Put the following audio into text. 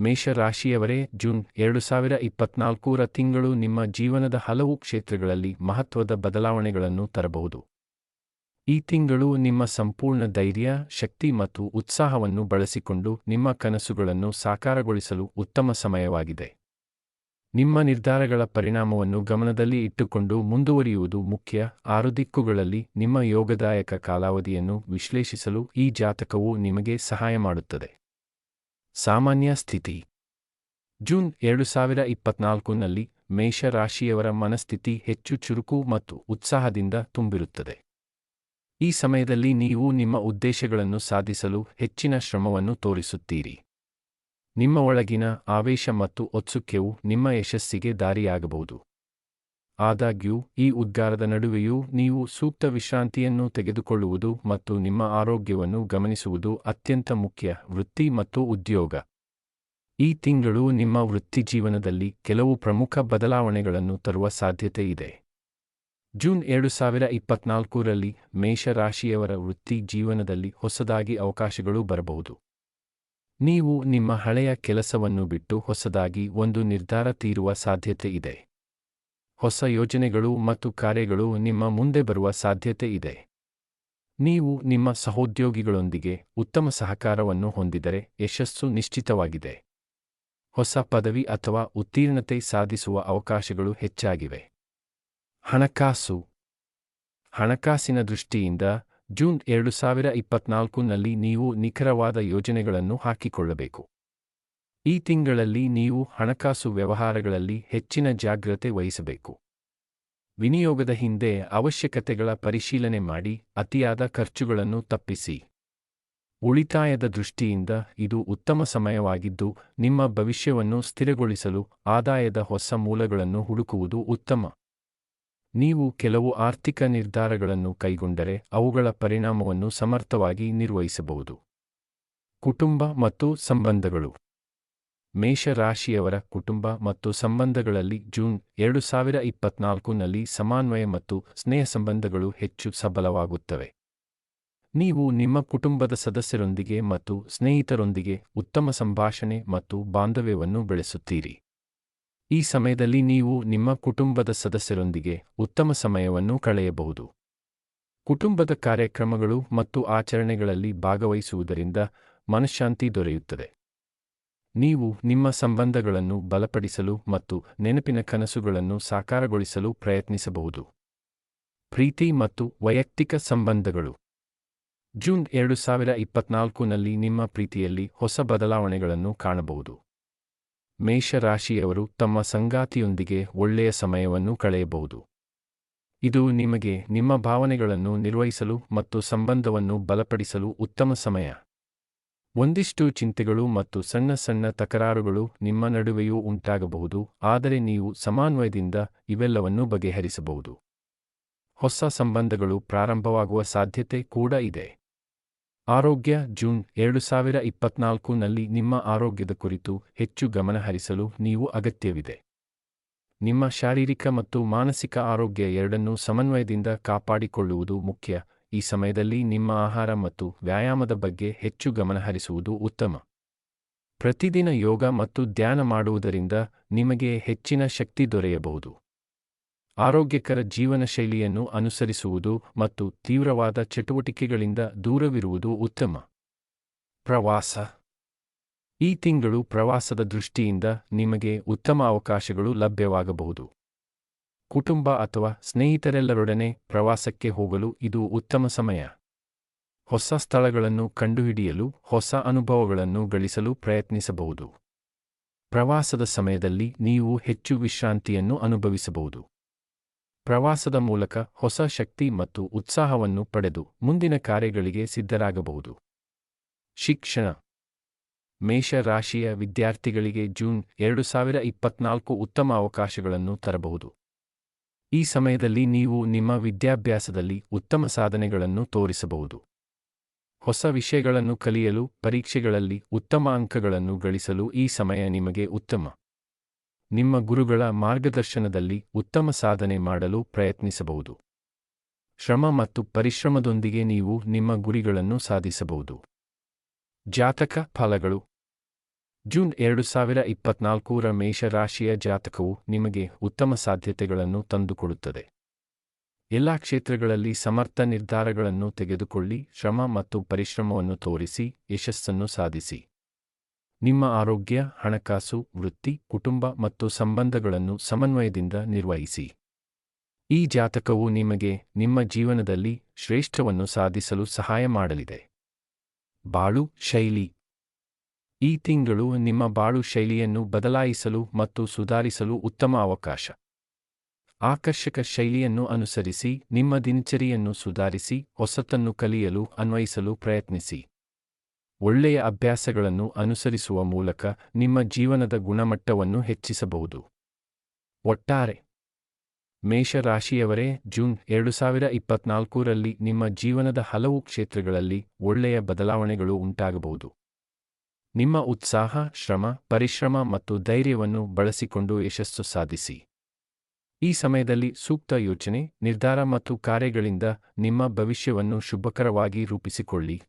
ಮೇಷರಾಶಿಯವರೇ, June ಎರಡು ಸಾವಿರ ಇಪ್ಪತ್ನಾಲ್ಕೂರ ತಿಂಗಳು ನಿಮ್ಮ ಜೀವನದ ಹಲವು ಕ್ಷೇತ್ರಗಳಲ್ಲಿ ಮಹತ್ವದ ಬದಲಾವಣೆಗಳನ್ನು ತರಬಹುದು. ಈ ತಿಂಗಳು ನಿಮ್ಮ ಸಂಪೂರ್ಣ ಧೈರ್ಯ, ಶಕ್ತಿ ಮತ್ತು ಉತ್ಸಾಹವನ್ನು ಬಳಸಿಕೊಂಡು ನಿಮ್ಮ ಕನಸುಗಳನ್ನು ಸಾಕಾರಗೊಳಿಸಲು ಉತ್ತಮ ಸಮಯವಾಗಿದೆ. ನಿಮ್ಮ ನಿರ್ಧಾರಗಳ ಪರಿಣಾಮವನ್ನು ಗಮನದಲ್ಲಿ ಇಟ್ಟುಕೊಂಡು ಮುಂದುವರಿಯುವುದು ಮುಖ್ಯ. ಆರು ದಿಕ್ಕುಗಳಲ್ಲಿ ನಿಮ್ಮ ಯೋಗದಾಯಕ ಕಾಲಾವಧಿಯನ್ನು ವಿಶ್ಲೇಷಿಸಲು ಈ ಜಾತಕವು ನಿಮಗೆ ಸಹಾಯ ಮಾಡುತ್ತದೆ. ಸಾಮಾನ್ಯ ಸ್ಥಿತಿ. ಜೂನ್ ಎರಡು ಸಾವಿರ ಇಪ್ಪತ್ನಾಲ್ಕುನಲ್ಲಿ ಮೇಷರಾಶಿಯವರ ಮನಸ್ಥಿತಿ ಹೆಚ್ಚು ಚುರುಕು ಮತ್ತು ಉತ್ಸಾಹದಿಂದ ತುಂಬಿರುತ್ತದೆ. ಈ ಸಮಯದಲ್ಲಿ ನೀವು ನಿಮ್ಮ ಉದ್ದೇಶಗಳನ್ನು ಸಾಧಿಸಲು ಹೆಚ್ಚಿನ ಶ್ರಮವನ್ನು ತೋರಿಸುತ್ತೀರಿ. ನಿಮ್ಮ ಒಳಗಿನ ಆವೇಶ ಮತ್ತು ಒತ್ಸುಕ್ಯವು ನಿಮ್ಮ ಯಶಸ್ಸಿಗೆ ದಾರಿಯಾಗಬಹುದು. ಆದಾಗ್ಯೂ, ಈ ಉದ್ಗಾರದ ನಡುವೆಯೂ ನೀವು ಸೂಕ್ತ ವಿಶ್ರಾಂತಿಯನ್ನು ತೆಗೆದುಕೊಳ್ಳುವುದು ಮತ್ತು ನಿಮ್ಮ ಆರೋಗ್ಯವನ್ನು ಗಮನಿಸುವುದು ಅತ್ಯಂತ ಮುಖ್ಯ ವೃತ್ತಿ ಮತ್ತು ಉದ್ಯೋಗ. ಈ ತಿಂಗಳು ನಿಮ್ಮ ವೃತ್ತಿಜೀವನದಲ್ಲಿ ಕೆಲವು ಪ್ರಮುಖ ಬದಲಾವಣೆಗಳನ್ನು ತರುವ ಸಾಧ್ಯತೆ ಇದೆ. ಜೂನ್ ಎರಡು ಸಾವಿರ ಇಪ್ಪತ್ನಾಲ್ಕರಲ್ಲಿ ಮೇಷರಾಶಿಯವರ ವೃತ್ತಿ ಜೀವನದಲ್ಲಿ ಹೊಸದಾಗಿ ಅವಕಾಶಗಳು ಬರಬಹುದು. ನೀವು ನಿಮ್ಮ ಹಳೆಯ ಕೆಲಸವನ್ನು ಬಿಟ್ಟು ಹೊಸದಾಗಿ ಒಂದು ನಿರ್ಧಾರ ತೀರುವ ಸಾಧ್ಯತೆ ಇದೆ. ಹೊಸ ಯೋಜನೆಗಳು ಮತ್ತು ಕಾರ್ಯಗಳು ನಿಮ್ಮ ಮುಂದೆ ಬರುವ ಸಾಧ್ಯತೆ ಇದೆ. ನೀವು ನಿಮ್ಮ ಸಹೋದ್ಯೋಗಿಗಳೊಂದಿಗೆ ಉತ್ತಮ ಸಹಕಾರವನ್ನು ಹೊಂದಿದರೆ ಯಶಸ್ಸು ನಿಶ್ಚಿತವಾಗಿದೆ. ಹೊಸ ಪದವಿ ಅಥವಾ ಉತ್ತೀರ್ಣತೆ ಸಾಧಿಸುವ ಅವಕಾಶಗಳು ಹೆಚ್ಚಾಗಿವೆ. ಹಣಕಾಸು. ಹಣಕಾಸಿನ ದೃಷ್ಟಿಯಿಂದ ಜೂನ್ ಎರಡು ಸಾವಿರ ಇಪ್ಪತ್ನಾಲ್ಕುನಲ್ಲಿ ನೀವು ನಿಖರವಾದ ಯೋಜನೆಗಳನ್ನು ಹಾಕಿಕೊಳ್ಳಬೇಕು. ಈ ತಿಂಗಳಲ್ಲಿ ನೀವು ಹಣಕಾಸು ವ್ಯವಹಾರಗಳಲ್ಲಿ ಹೆಚ್ಚಿನ ಜಾಗ್ರತೆ ವಹಿಸಬೇಕು. ವಿನಿಯೋಗದ ಹಿಂದೆ ಅವಶ್ಯಕತೆಗಳ ಪರಿಶೀಲನೆ ಮಾಡಿ, ಅತಿಯಾದ ಖರ್ಚುಗಳನ್ನು ತಪ್ಪಿಸಿ. ಉಳಿತಾಯದ ದೃಷ್ಟಿಯಿಂದ ಇದು ಉತ್ತಮ ಸಮಯವಾಗಿದ್ದು, ನಿಮ್ಮ ಭವಿಷ್ಯವನ್ನು ಸ್ಥಿರಗೊಳಿಸಲು ಆದಾಯದ ಹೊಸ ಮೂಲಗಳನ್ನು ಹುಡುಕುವುದು ಉತ್ತಮ. ನೀವು ಕೆಲವು ಆರ್ಥಿಕ ನಿರ್ಧಾರಗಳನ್ನು ಕೈಗೊಂಡರೆ ಅವುಗಳ ಪರಿಣಾಮವನ್ನು ಸಮರ್ಥವಾಗಿ ನಿರ್ವಹಿಸಬಹುದು. ಕುಟುಂಬ ಮತ್ತು ಸಂಬಂಧಗಳು. ಮೇಷರಾಶಿಯವರ ಕುಟುಂಬ ಮತ್ತು ಸಂಬಂಧಗಳಲ್ಲಿ ಜೂನ್ ಎರಡು ಸಾವಿರ ಇಪ್ಪತ್ನಾಲ್ಕುನಲ್ಲಿ ಸಮನ್ವಯ ಮತ್ತು ಸ್ನೇಹ ಸಂಬಂಧಗಳು ಹೆಚ್ಚು ಸಬಲವಾಗುತ್ತವೆ. ನೀವು ನಿಮ್ಮ ಕುಟುಂಬದ ಸದಸ್ಯರೊಂದಿಗೆ ಮತ್ತು ಸ್ನೇಹಿತರೊಂದಿಗೆ ಉತ್ತಮ ಸಂಭಾಷಣೆ ಮತ್ತು ಬಾಂಧವ್ಯವನ್ನು ಬೆಳೆಸುತ್ತೀರಿ. ಈ ಸಮಯದಲ್ಲಿ ನೀವು ನಿಮ್ಮ ಕುಟುಂಬದ ಸದಸ್ಯರೊಂದಿಗೆ ಉತ್ತಮ ಸಮಯವನ್ನು ಕಳೆಯಬಹುದು. ಕುಟುಂಬದ ಕಾರ್ಯಕ್ರಮಗಳು ಮತ್ತು ಆಚರಣೆಗಳಲ್ಲಿ ಭಾಗವಹಿಸುವುದರಿಂದ ಮನಃಶಾಂತಿ ದೊರೆಯುತ್ತದೆ. ನೀವು ನಿಮ್ಮ ಸಂಬಂಧಗಳನ್ನು ಬಲಪಡಿಸಲು ಮತ್ತು ನೆನಪಿನ ಕನಸುಗಳನ್ನು ಸಾಕಾರಗೊಳಿಸಲು ಪ್ರಯತ್ನಿಸಬಹುದು. ಪ್ರೀತಿ ಮತ್ತು ವೈಯಕ್ತಿಕ ಸಂಬಂಧಗಳು. ಜೂನ್ ಎರಡು ಸಾವಿರ ಇಪ್ಪತ್ನಾಲ್ಕುನಲ್ಲಿ ನಿಮ್ಮ ಪ್ರೀತಿಯಲ್ಲಿ ಹೊಸ ಬದಲಾವಣೆಗಳನ್ನು ಕಾಣಬಹುದು. ಮೇಷರಾಶಿಯವರು ತಮ್ಮ ಸಂಗಾತಿಯೊಂದಿಗೆ ಒಳ್ಳೆಯ ಸಮಯವನ್ನು ಕಳೆಯಬಹುದು. ಇದು ನಿಮಗೆ ನಿಮ್ಮ ಭಾವನೆಗಳನ್ನು ನಿರ್ವಹಿಸಲು ಮತ್ತು ಸಂಬಂಧವನ್ನು ಬಲಪಡಿಸಲು ಉತ್ತಮ ಸಮಯ. ಒಂದಿಷ್ಟು ಚಿಂತೆಗಳು ಮತ್ತು ಸಣ್ಣ ಸಣ್ಣ ತಕರಾರುಗಳು ನಿಮ್ಮ ನಡುವೆಯೂ ಉಂಟಾಗಬಹುದು, ಆದರೆ ನೀವು ಸಮನ್ವಯದಿಂದ ಇವೆಲ್ಲವನ್ನೂ ಬಗೆಹರಿಸಬಹುದು. ಹೊಸ ಸಂಬಂಧಗಳು ಪ್ರಾರಂಭವಾಗುವ ಸಾಧ್ಯತೆ ಕೂಡ ಇದೆ. ಆರೋಗ್ಯ, ಜೂನ್ ಎರಡು ಸಾವಿರ ಇಪ್ಪತ್ನಾಲ್ಕುನಲ್ಲಿ ನಿಮ್ಮ ಆರೋಗ್ಯದ ಕುರಿತು ಹೆಚ್ಚು ಗಮನಹರಿಸಲು ನೀವು ಅಗತ್ಯವಿದೆ. ನಿಮ್ಮ ಶಾರೀರಿಕ ಮತ್ತು ಮಾನಸಿಕ ಆರೋಗ್ಯ ಎರಡನ್ನೂ ಸಮನ್ವಯದಿಂದ ಕಾಪಾಡಿಕೊಳ್ಳುವುದು ಮುಖ್ಯ ಈ ಸಮಯದಲ್ಲಿ ನಿಮ್ಮ ಆಹಾರ ಮತ್ತು ವ್ಯಾಯಾಮದ ಬಗ್ಗೆ ಹೆಚ್ಚು ಗಮನಹರಿಸುವುದು ಉತ್ತಮ. ಪ್ರತಿದಿನ ಯೋಗ ಮತ್ತು ಧ್ಯಾನ ಮಾಡುವುದರಿಂದ ನಿಮಗೆ ಹೆಚ್ಚಿನ ಶಕ್ತಿ ದೊರೆಯಬಹುದು. ಆರೋಗ್ಯಕರ ಜೀವನ ಶೈಲಿಯನ್ನು ಅನುಸರಿಸುವುದು ಮತ್ತು ತೀವ್ರವಾದ ಚಟುವಟಿಕೆಗಳಿಂದ ದೂರವಿರುವುದು ಉತ್ತಮ. ಪ್ರವಾಸ. ಈ ತಿಂಗಳು ಪ್ರವಾಸದ ದೃಷ್ಟಿಯಿಂದ ನಿಮಗೆ ಉತ್ತಮ ಅವಕಾಶಗಳು ಲಭ್ಯವಾಗಬಹುದು. ಕುಟುಂಬ ಅಥವಾ ಸ್ನೇಹಿತರೆಲ್ಲರೊಡನೆ ಪ್ರವಾಸಕ್ಕೆ ಹೋಗಲು ಇದು ಉತ್ತಮ ಸಮಯ. ಹೊಸ ಸ್ಥಳಗಳನ್ನು ಕಂಡುಹಿಡಿಯಲು ಹೊಸ ಅನುಭವಗಳನ್ನು ಗಳಿಸಲು ಪ್ರಯತ್ನಿಸಬಹುದು. ಪ್ರವಾಸದ ಸಮಯದಲ್ಲಿ ನೀವು ಹೆಚ್ಚು ವಿಶ್ರಾಂತಿಯನ್ನು ಅನುಭವಿಸಬಹುದು. ಪ್ರವಾಸದ ಮೂಲಕ ಹೊಸ ಶಕ್ತಿ ಮತ್ತು ಉತ್ಸಾಹವನ್ನು ಪಡೆದು ಮುಂದಿನ ಕಾರ್ಯಗಳಿಗೆ ಸಿದ್ಧರಾಗಬಹುದು. ಶಿಕ್ಷಣ. ಮೇಷರಾಶಿಯ ವಿದ್ಯಾರ್ಥಿಗಳಿಗೆ ಜೂನ್ ಎರಡು ಸಾವಿರ ಇಪ್ಪತ್ನಾಲ್ಕು ಉತ್ತಮ ಅವಕಾಶಗಳನ್ನು ತರಬಹುದು. ಈ ಸಮಯದಲ್ಲಿ ನೀವು ನಿಮ್ಮ ವಿದ್ಯಾಭ್ಯಾಸದಲ್ಲಿ ಉತ್ತಮ ಸಾಧನೆಗಳನ್ನು ತೋರಿಸಬಹುದು. ಹೊಸ ವಿಷಯಗಳನ್ನು ಕಲಿಯಲು, ಪರೀಕ್ಷೆಗಳಲ್ಲಿ ಉತ್ತಮ ಅಂಕಗಳನ್ನು ಗಳಿಸಲು ಈ ಸಮಯ ನಿಮಗೆ ಉತ್ತಮ. ನಿಮ್ಮ ಗುರುಗಳ ಮಾರ್ಗದರ್ಶನದಲ್ಲಿ ಉತ್ತಮ ಸಾಧನೆ ಮಾಡಲು ಪ್ರಯತ್ನಿಸಬಹುದು. ಶ್ರಮ ಮತ್ತು ಪರಿಶ್ರಮದೊಂದಿಗೆ ನೀವು ನಿಮ್ಮ ಗುರಿಗಳನ್ನು ಸಾಧಿಸಬಹುದು. ಜಾತಕ ಫಲಗಳು ಜೂನ್ ಎರಡು ಸಾವಿರ ಇಪ್ಪತ್ನಾಲ್ಕೂರ ಮೇಷರಾಶಿಯ ಜಾತಕವು ನಿಮಗೆ ಉತ್ತಮ ಸಾಧ್ಯತೆಗಳನ್ನು ತಂದುಕೊಡುತ್ತದೆ. ಎಲ್ಲಾ ಕ್ಷೇತ್ರಗಳಲ್ಲಿ ಸಮರ್ಥ ನಿರ್ಧಾರಗಳನ್ನು ತೆಗೆದುಕೊಳ್ಳಿ, ಶ್ರಮ ಮತ್ತು ಪರಿಶ್ರಮವನ್ನು ತೋರಿಸಿ, ಯಶಸ್ಸನ್ನು ಸಾಧಿಸಿ. ನಿಮ್ಮ ಆರೋಗ್ಯ, ಹಣಕಾಸು, ವೃತ್ತಿ, ಕುಟುಂಬ ಮತ್ತು ಸಂಬಂಧಗಳನ್ನು ಸಮನ್ವಯದಿಂದ ನಿರ್ವಹಿಸಿ. ಈ ಜಾತಕವು ನಿಮಗೆ ನಿಮ್ಮ ಜೀವನದಲ್ಲಿ ಶ್ರೇಷ್ಠವನ್ನು ಸಾಧಿಸಲು ಸಹಾಯ ಮಾಡಲಿದೆ. ಬಾಳು ಶೈಲಿ ಈ ತಿಂಗಳು ನಿಮ್ಮ ಬಾಳು ಶೈಲಿಯನ್ನು ಬದಲಾಯಿಸಲು ಮತ್ತು ಸುಧಾರಿಸಲು ಉತ್ತಮ ಅವಕಾಶ. ಆಕರ್ಷಕ ಶೈಲಿಯನ್ನು ಅನುಸರಿಸಿ, ನಿಮ್ಮ ದಿನಚರಿಯನ್ನು ಸುಧಾರಿಸಿ, ಹೊಸತನ್ನು ಕಲಿಯಲು ಅನ್ವಯಿಸಲು ಪ್ರಯತ್ನಿಸಿ. ಒಳ್ಳೆಯ ಅಭ್ಯಾಸಗಳನ್ನು ಅನುಸರಿಸುವ ಮೂಲಕ ನಿಮ್ಮ ಜೀವನದ ಗುಣಮಟ್ಟವನ್ನು ಹೆಚ್ಚಿಸಬಹುದು. ಒಟ್ಟಾರೆ ಮೇಷರಾಶಿಯವರೇ ಜೂನ್ ಎರಡು ಸಾವಿರ ಇಪ್ಪತ್ನಾಲ್ಕರಲ್ಲಿ ನಿಮ್ಮ ಜೀವನದ ಹಲವು ಕ್ಷೇತ್ರಗಳಲ್ಲಿ ಒಳ್ಳೆಯ ಬದಲಾವಣೆಗಳು ಉಂಟಾಗಬಹುದು. ನಿಮ್ಮ ಉತ್ಸಾಹ, ಶ್ರಮ, ಪರಿಶ್ರಮ ಮತ್ತು ಧೈರ್ಯವನ್ನು ಬಳಸಿಕೊಂಡು ಯಶಸ್ಸು ಸಾಧಿಸಿ. ಈ ಸಮಯದಲ್ಲಿ ಸೂಕ್ತ ಯೋಚನೆ, ನಿರ್ಧಾರ ಮತ್ತು ಕಾರ್ಯಗಳಿಂದ ನಿಮ್ಮ ಭವಿಷ್ಯವನ್ನು ಶುಭಕರವಾಗಿ ರೂಪಿಸಿಕೊಳ್ಳಿ.